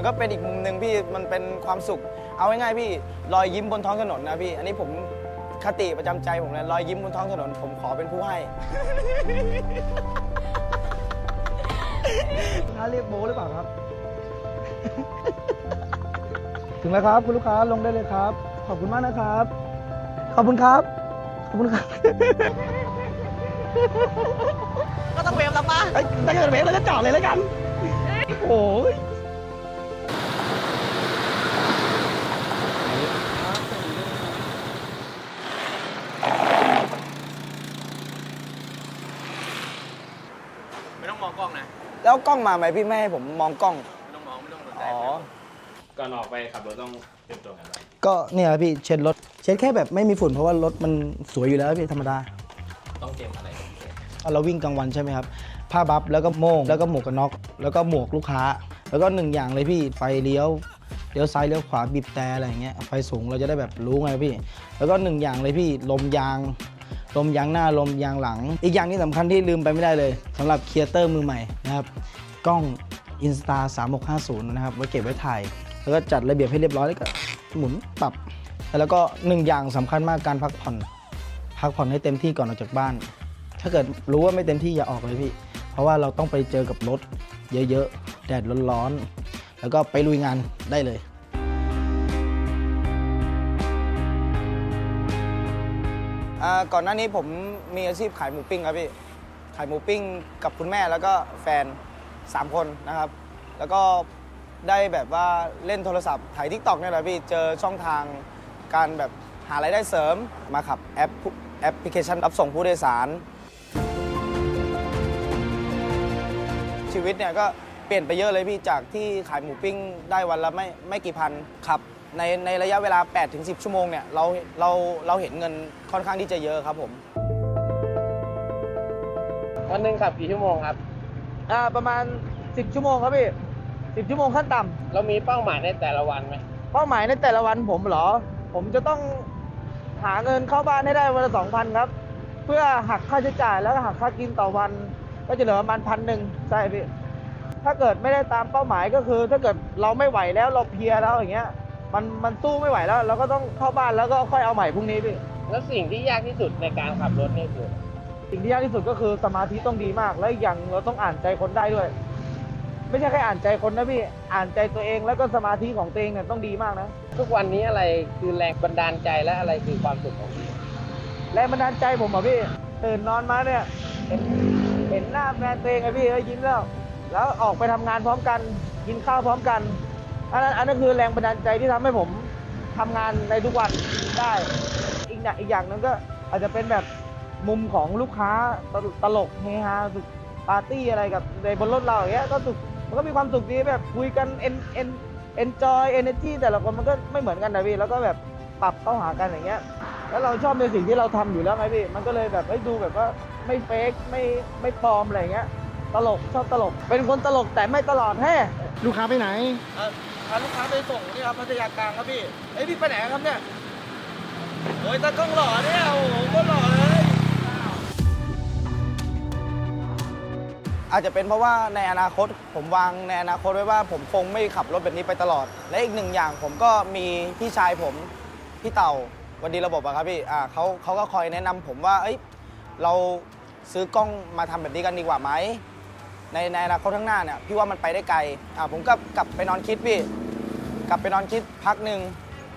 มันก็เป็นอีกมุมหนึ่งพี่มันเป็นความสุข เอาง่ายๆพี่รอยยิ้มบนท้องถนนนะพี่ อันนี้ผมคติประจำใจผมเลยรอยยิ้มบนท้องถนน ผมขอเป็นผู้ให้ค้าเรียกโบหรือเปล่าครับ ถึงแล้วครับ คุณลูกค้าลงได้เลยครับ ขอบคุณมากนะครับ ขอบคุณครับ ขอบคุณครับ ก็ต้องเวฟแล้วป่ะเอ้ยถ้าเกิดเวฟเราจะจอดเลยแล้วกัน โอ้ย ไม่ต้องมองกล้องนะ แล้วกล้องมาไหมพี่ไม่ให้ผมมองกล้อง ไม่ต้องมองไม่ต้องสนใจอ๋อ ก่อนออกไปขับรถต้องเตรียมตัวกันไว้ก็เนี่ยครับพี่เช็ดรถ เช็ดแค่แบบไม่มีฝุ่นเพราะว่ารถมันสวยอยู่แล้วพี่ธรรมดาต้องเตรียมอะไรเป็นพิเศษเราวิ่งกลางวันใช่ไหมครับ ผ้าบัฟแล้วก็โม่งแล้วก็หมวกกันน็อกแล้วก็หมวกลูกค้า แล้วก็หนึ่งอย่างเลยพี่ไฟเลี้ยวเลี้ยวซ้ายเลี้ยวขวาบีบแต่อะไรอย่างเงี้ยไฟสูงเราจะได้แบบรู้ไงพี่ แล้วก็หนึ่งอย่างเลยพี่ลมยาง ลมยางหน้าลมยางหลัง อีกอย่างที่สำคัญที่ลืมไปไม่ได้เลยสำหรับเคียเตอร์มือใหม่นะครับกล้อง Insta 3650 นะครับไว้เก็บไว้ถ่าย แล้วก็จัดระเบียบให้เรียบร้อยแล้วก็หมุนปรับ แล้วก็หนึ่งอย่างสำคัญมากการพักผ่อน พักผ่อนให้เต็มที่ก่อนออกจากบ้าน ถ้าเกิดรู้ว่าไม่เต็มที่อย่าออกเลยพี่ เพราะว่าเราต้องไปเจอกับรถเยอะๆ แดดร้อนๆ แล้วก็ไปลุยงานได้เลย อ่าก่อนหน้านี้ผมมีอาชีพขายหมูปิ้งครับพี่ ขายหมูปิ้งกับคุณแม่แล้วก็แฟน 3 คนนะครับ แล้วก็ได้แบบว่าเล่นโทรศัพท์ถ่ายทิกตอกเนี่ยแหละพี่ เจอช่องทางการแบบหารายได้เสริมมาขับแอปแอปพลิเคชันรับส่งผู้โดยสาร ชีวิตเนี่ยก็เปลี่ยนไปเยอะเลยพี่จากที่ขายหมูปิ้งได้วันละไม่ไม่กี่พันครับ ในในระยะเวลา 8-10 ชั่วโมงเนี่ยเราเราเราเห็นเงินค่อนข้างที่จะเยอะครับผม วันหนึ่งขับกี่ชั่วโมงครับ อ่าประมาณ 10 ชั่วโมงครับพี่10 ชั่วโมงขั้นต่ำเรามีเป้าหมายในแต่ละวันไหมเป้าหมายในแต่ละวันผมเหรอ ผมจะต้องหาเงินเข้าบ้านให้ได้วันละสองพันครับ เพื่อหักค่าใช้จ่ายแล้วก็หักค่ากินต่อวัน ก็จะเหลือประมาณพันหนึ่งใช่พี่ ถ้าเกิดไม่ได้ตามเป้าหมายก็คือ ถ้าเกิดเราไม่ไหวแล้วเราเพลียแล้วอย่างเงี้ย มันมันสู้ไม่ไหวแล้ว เราก็ต้องเข้าบ้านแล้วก็ค่อยเอาใหม่พรุ่งนี้พี่แล้วสิ่งที่ยากที่สุดในการขับรถนี่คือสิ่งที่ยากที่สุดก็คือสมาธิต้องดีมาก และอีกอย่างเราต้องอ่านใจคนได้ด้วย ไม่ใช่แค่อ่านใจคนนะพี่อ่านใจตัวเองแล้วก็สมาธิของตัวเองเนี่ยต้องดีมากนะทุกวันนี้อะไรคือแรงบันดาลใจและอะไรคือความสุขของพี่แรงบันดาลใจผมเหรอพี่ตื่นนอนมาเนี่ยเห็นเห็นหน้าแฟนตัวเองไงพี่เอ้ยยิ้มแล้ว แล้วออกไปทำงานพร้อมกันกินข้าวพร้อมกัน อันนั้นอันนั้นคือแรงบันดาลใจที่ทำให้ผมทำงานในทุกวันได้ อีกอย่างอีกอย่างหนึงก็อาจจะเป็นแบบมุมของลูกค้าตลตลกเฮฮาสุดปาร์ตี้อะไรกับในบนรถเราอย่างเงี้ยก็สุขมันก็มีความสุขดีแบบคุยกันเอ็นเอ็นเอนจอยเอเนจีแต่ละคนมันก็ไม่เหมือนกันนะพี่แล้วก็แบบปรับเข้าหากันอย่างเงี้ยแล้วเราชอบในสิ่งที่เราทำอยู่แล้วไงพี่มันก็เลยแบบเฮ้ดูแบบว่าไม่เฟกไม่ไม่ปลอมอะไรเงี้ยตลกชอบตลก เป็นคนตลกแต่ไม่ตลอดแฮ่ลูกค้าไปไหน พาลูกค้าไปส่งนี่ครับพัทยากลางครับพี่เอ้ยพี่ไปไหนครับเนี่ยโอ้ยตากล้องหล่อเนี่ยโอ้โหก็หล่อเลยอาจจะเป็นเพราะว่าในอนาคตผมวางในอนาคตไว้ว่าผมคงไม่ขับรถแบบนี้ไปตลอด และอีกหนึ่งอย่างผมก็มีพี่ชายผมพี่เต่าวันดีระบบอะครับพี่อ่าเขาเขาก็คอยแนะนำผมว่าเอ้ยเราซื้อกล้องมาทำแบบนี้กันดีกว่าไหม ในในอนาคตข้างหน้าเนี่ยพี่ว่ามันไปได้ไกลอ่าผมก็กลับไปนอนคิดพี่ กลับไปนอนคิดพักหนึ่ง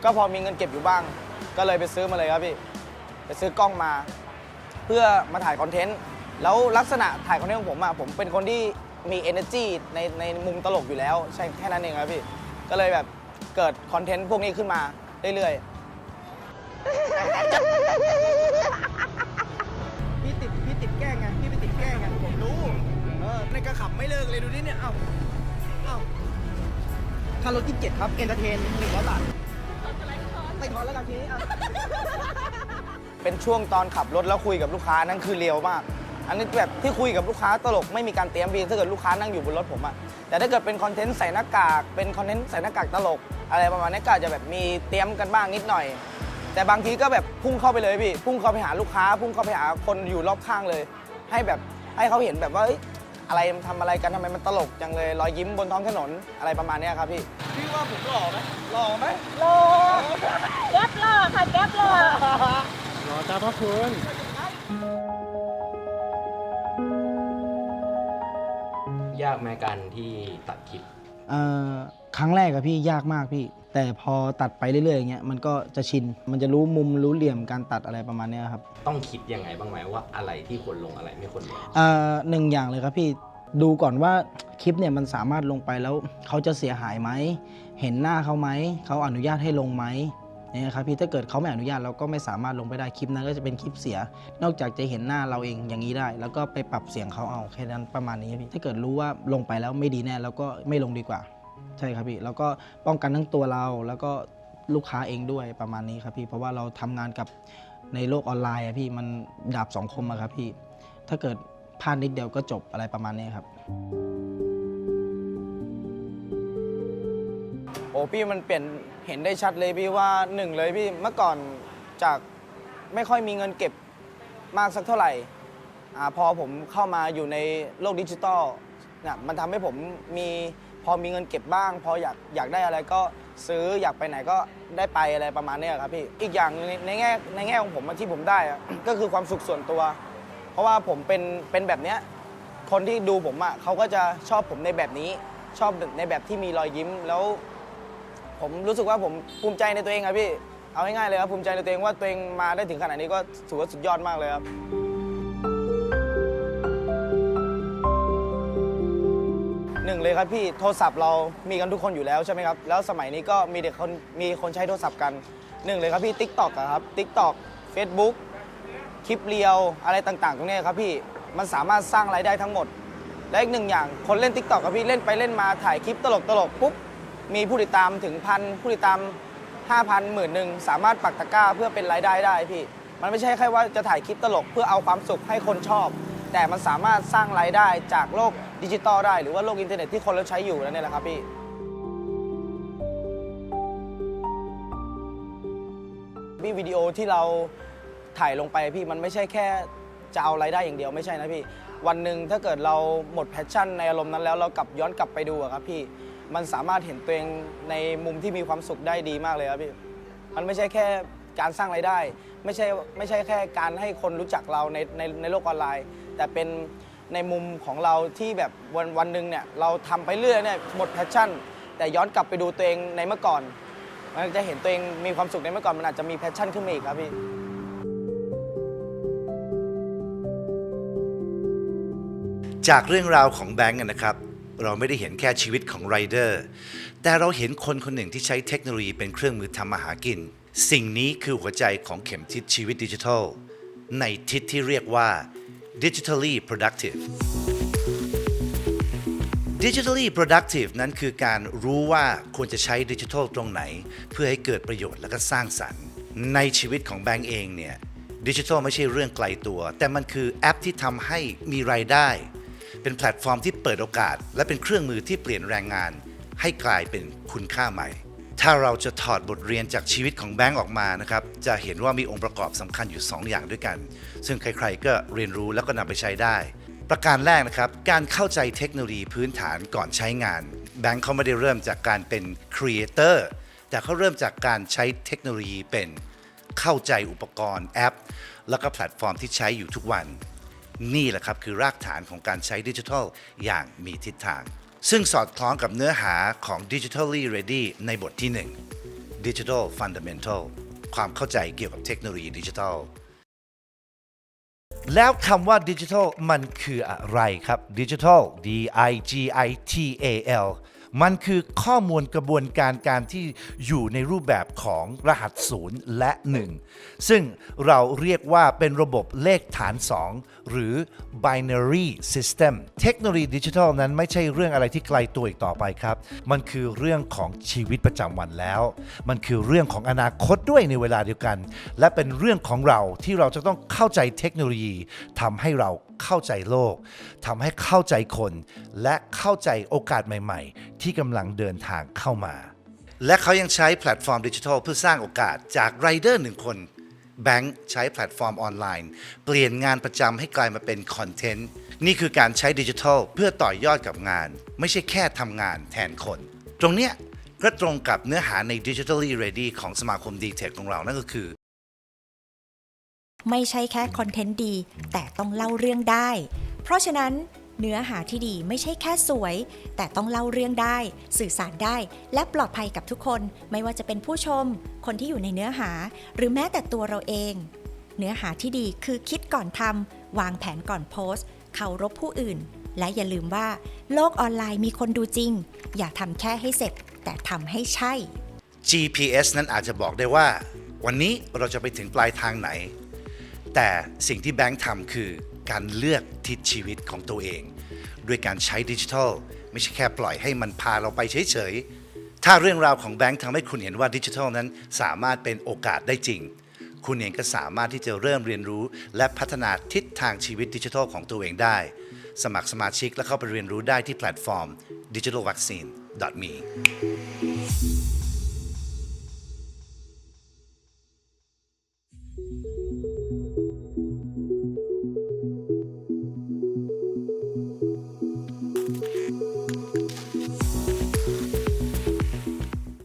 ก็พอมีเงินเก็บอยู่บ้าง ก็เลยไปซื้อมาเลยครับพี่ไปซื้อกล้องมา เพื่อมาถ่ายคอนเทนต์แล้วลักษณะถ่ายคอนเทนต์ของผมอะผมเป็นคนที่มี energy ในในมุมตลกอยู่แล้ว ใช่แค่นั้นเองครับพี่ ก็เลยแบบเกิดคอนเทนต์พวกนี้ขึ้นมาเรื่อยๆ กระขำไม่เลิกเลยดูนี่เนี่ย เอ้า เอ้าค่ารถที่เจ็ดครับ เอนเตอร์เทนหนึ่งร้อยบาทไม่ทอนแล้วกันทีนี้อะ เป็นช่วงตอนขับรถแล้วคุยกับลูกค้านั่นคือเร็วมาก อันนี้แบบที่คุยกับลูกค้าตลกไม่มีการเตรียมบีถ้าเกิดลูกค้านั่งอยู่บนรถผมอะแต่ถ้าเกิดเป็นคอนเทนต์ใส่หน้ากาก เป็นคอนเทนต์ใส่หน้ากากตลก อะไรประมาณนี้ก็อาจจะแบบมีเตรียมกันบ้างนิดหน่อย แต่บางทีก็แบบพุ่งเข้าไปเลยพี่ พุ่งเข้าไปหาลูกค้า พุ่งเข้าไปหาคนอยู่รอบข้างเลย ให้แบบให้เขาเห็นแบบว่าเอ้ย ออะไรทำอะไรกันทำไมมันตลกจังเลยรอยยิ้มบนท้องถนนอะไรประมาณเนี้ยครับพี่ พี่ว่าผมหล่อไหมหล่อไหมโลแก๊ปล่อค่ะแก๊ปล่อหล่อจ้าพ่อคุณยากไหมการที่ตัดคลิป เอ่อครั้งแรกอะพี่ยากมากพี่ แต่พอตัดไปเรื่อยๆอย่างเงี้ยมันก็จะชิน มันจะรู้มุมรู้เหลี่ยมการตัดอะไรประมาณเนี้ยครับต้องคิดยังไงบ้างไหมว่าอะไรที่ควรลงอะไรไม่ควรลงเอ่อหนึ่งอย่างเลยครับพี่ดูก่อนว่าคลิปเนี่ยมันสามารถลงไปแล้วเขาจะเสียหายไหม เห็นหน้าเขาไหม เขาอนุญาตให้ลงไหมเนี่ยครับพี่ถ้าเกิดเขาไม่อนุญาตเราก็ไม่สามารถลงไปได้คลิปนั้นก็จะเป็นคลิปเสีย นอกจากจะเห็นหน้าเราเองอย่างนี้ได้ แล้วก็ไปปรับเสียงเขาเอาแค่นั้นประมาณนี้ครับพี่ถ้าเกิดรู้ว่าลงไปแล้วไม่ดีแน่เราก็ไม่ลงดีกว่า ใช่ครับพี่แล้วก็ป้องกันทั้งตัวเราแล้วก็ลูกค้าเองด้วยประมาณนี้ครับพี่เพราะว่าเราทำงานกับในโลกออนไลน์อะพี่มันดาบสองคมอะครับพี่ถ้าเกิดพลาดนิดเดียวก็จบอะไรประมาณนี้ครับ โอ้พี่มันเปลี่ยนเห็นได้ชัดเลยพี่ว่าหนึ่งเลยพี่เมื่อก่อนจากไม่ค่อยมีเงินเก็บมากสักเท่าไหร่อพอผมเข้ามาอยู่ในโลกดิจิตอลเนี่ยมันทำให้ผมมี พอมีเงินเก็บบ้าง พออยากอยากได้อะไรก็ซื้ออยากไปไหนก็ได้ไปอะไรประมาณเนี้ยครับพี่อีกอย่างหนึ่งในในแง่ในแง่ของผมอะที่ผมได้อะ ก็คือความสุขส่วนตัว เพราะว่าผมเป็นเป็นแบบเนี้ยคนที่ดูผมอะเขาก็จะชอบผมในแบบนี้ ชอบในแบบที่มีรอยยิ้มแล้ว ผมรู้สึกว่าผมภูมิใจในตัวเองครับพี่ เอาง่ายๆเลยครับภูมิใจในตัวเองว่าตัวเองมาได้ถึงขนาดนี้ก็ถือว่าสุดยอดมากเลยครับ หนึ่งเลยครับพี่โทรศัพท์เรามีกันทุกคนอยู่แล้วใช่ไหมครับแล้วสมัยนี้ก็มีเด็กคนมีคนใช้โทรศัพท์กันหนึ่งเลยครับพี่ TikTok อะครับ TikTok Facebook คลิปเรียวอะไรต่างๆตรงนี้ครับพี่มันสามารถสร้างรายได้ทั้งหมด และอีกหนึ่งอย่างคนเล่น TikTok ครับพี่เล่นไปเล่นมาถ่ายคลิปตลกๆปุ๊บมีผู้ติดตามถึงพันผู้ติดตาม5,000หมื่นหนึ่งสามารถปักตะกร้าเพื่อเป็นรายได้ได้พี่ มันไม่ใช่แค่ว่าจะถ่ายคลิปตลกเพื่อเอาความสุขให้คนชอบ แต่มันสามารถสร้างรายได้จากโลกดิจิตอลได้ หรือว่าโลกอินเทอร์เน็ตที่คนเราใช้อยู่นั่นเองแหละครับพี่ พี่วิดีโอที่เราถ่ายลงไปพี่มันไม่ใช่แค่จะเอารายได้อย่างเดียวไม่ใช่นะพี่ วันหนึ่งถ้าเกิดเราหมดแพชชั่นในอารมณ์นั้นแล้วเรากลับย้อนกลับไปดูอะครับพี่มันสามารถเห็นตัวเองในมุมที่มีความสุขได้ดีมากเลยครับพี่มันไม่ใช่แค่การสร้างรายได้ ไม่ใช่ไม่ใช่แค่การให้คนรู้จักเราในในในโลกออนไลน์ แต่เป็นในมุมของเราที่แบบวันวันหนึ่งเนี่ยเราทำไปเรื่อยเนี่ยหมดแพชชั่น แต่ย้อนกลับไปดูตัวเองในเมื่อก่อน มันจะเห็นตัวเองมีความสุขในเมื่อก่อนมันอาจจะมีแพชชั่นขึ้นมาอีกครับพี่จากเรื่องราวของแบงก์นะครับ เราไม่ได้เห็นแค่ชีวิตของไรเดอร์แต่เราเห็นคนคนหนึ่งที่ใช้เทคโนโลยีเป็นเครื่องมือทำมาหากิน สิ่งนี้คือหัวใจของเข็มทิศชีวิตดิจิทัล ในทิศที่เรียกว่า digitally productive digitally productive นั้นคือการรู้ว่าควรจะใช้ดิจิทัลตรงไหน เพื่อให้เกิดประโยชน์และก็สร้างสรรค์ ในชีวิตของแบงก์เองเนี่ยดิจิทัลไม่ใช่เรื่องไกลตัว แต่มันคือแอปที่ทำให้มีรายได้ เป็นแพลตฟอร์มที่เปิดโอกาส และเป็นเครื่องมือที่เปลี่ยนแรงงาน ให้กลายเป็นคุณค่าใหม่ ถ้าเราจะถอดบทเรียนจากชีวิตของแบงก์ออกมานะครับ จะเห็นว่ามีองค์ประกอบสำคัญอยู่ 2 อย่างด้วยกัน ซึ่งใครๆก็เรียนรู้แล้วก็นำไปใช้ได้ ประการแรกนะครับ การเข้าใจเทคโนโลยีพื้นฐานก่อนใช้งาน แบงก์เขาไม่ได้เริ่มจากการเป็นครีเอเตอร์แต่เขาเริ่มจากการใช้เทคโนโลยีเป็นเข้าใจอุปกรณ์แอป แล้วก็แพลตฟอร์มที่ใช้อยู่ทุกวัน นี่แหละครับคือรากฐานของการใช้ดิจิทัลอย่างมีทิศทาง ซึ่งสอดคล้องกับเนื้อหาของ Digitally Ready ในบทที่ 1 Digital Fundamental ความเข้าใจเกี่ยวกับเทคโนโลยีดิจิทัล แล้วคำว่าดิจิทัลมันคืออะไรครับดิจิทัล D I G I T A L มันคือข้อมูลกระบวนการการที่อยู่ในรูปแบบของรหัส0และ 1 ซึ่งเราเรียกว่าเป็นระบบเลขฐาน 2 หรือ binary system เทคโนโลยีดิจิทัลนั้นไม่ใช่เรื่องอะไรที่ไกลตัวอีกต่อไปครับ มันคือเรื่องของชีวิตประจำวันแล้ว มันคือเรื่องของอนาคตด้วยในเวลาเดียวกัน และเป็นเรื่องของเราที่เราจะต้องเข้าใจเทคโนโลยีทำให้เราเข้าใจโลกทำให้เข้าใจคน และเข้าใจโอกาสใหม่ ๆ ที่กำลังเดินทางเข้ามา และเขายังใช้แพลตฟอร์มดิจิทัลเพื่อสร้างโอกาสจากไรเดอร์หนึ่งคนแบงค์ใช้แพลตฟอร์มออนไลน์ เปลี่ยนงานประจำให้กลายมาเป็นคอนเทนต์ นี่คือการใช้ดิจิทัลเพื่อต่อยอดกับงาน ไม่ใช่แค่ทำงานแทนคน ตรงเนี้ยก็ตรงกับเนื้อหาใน Digitally Ready ของสมาคม d t e c ของเรา นั่นก็คือ ไม่ใช่แค่คอนเทนต์ดี แต่ต้องเล่าเรื่องได้ เพราะฉะนั้นเนื้อหาที่ดีไม่ใช่แค่สวย แต่ต้องเล่าเรื่องได้ สื่อสารได้ และปลอดภัยกับทุกคน ไม่ว่าจะเป็นผู้ชม คนที่อยู่ในเนื้อหา หรือแม้แต่ตัวเราเอง เนื้อหาที่ดีคือคิดก่อนทำวางแผนก่อนโพสต์เคารพผู้อื่น และอย่าลืมว่า โลกออนไลน์มีคนดูจริง อย่าทำแค่ให้เสร็จ แต่ทำให้ใช่ GPS นั้นอาจจะบอกได้ว่า วันนี้เราจะไปถึงปลายทางไหน แต่สิ่งที่แบงค์ทำคือการเลือกทิศชีวิตของตัวเอง ด้วยการใช้ดิจิทัล ไม่ใช่แค่ปล่อยให้มันพาเราไปเฉยๆ ถ้าเรื่องราวของแบงค์ทำให้คุณเห็นว่าดิจิทัลนั้นสามารถเป็นโอกาสได้จริง คุณเองก็สามารถที่จะเริ่มเรียนรู้ และพัฒนาทิศทางชีวิตดิจิทัลของตัวเองได้ สมัครสมาชิกและเข้าไปเรียนรู้ได้ที่แพลตฟอร์ม digitalvaccine.me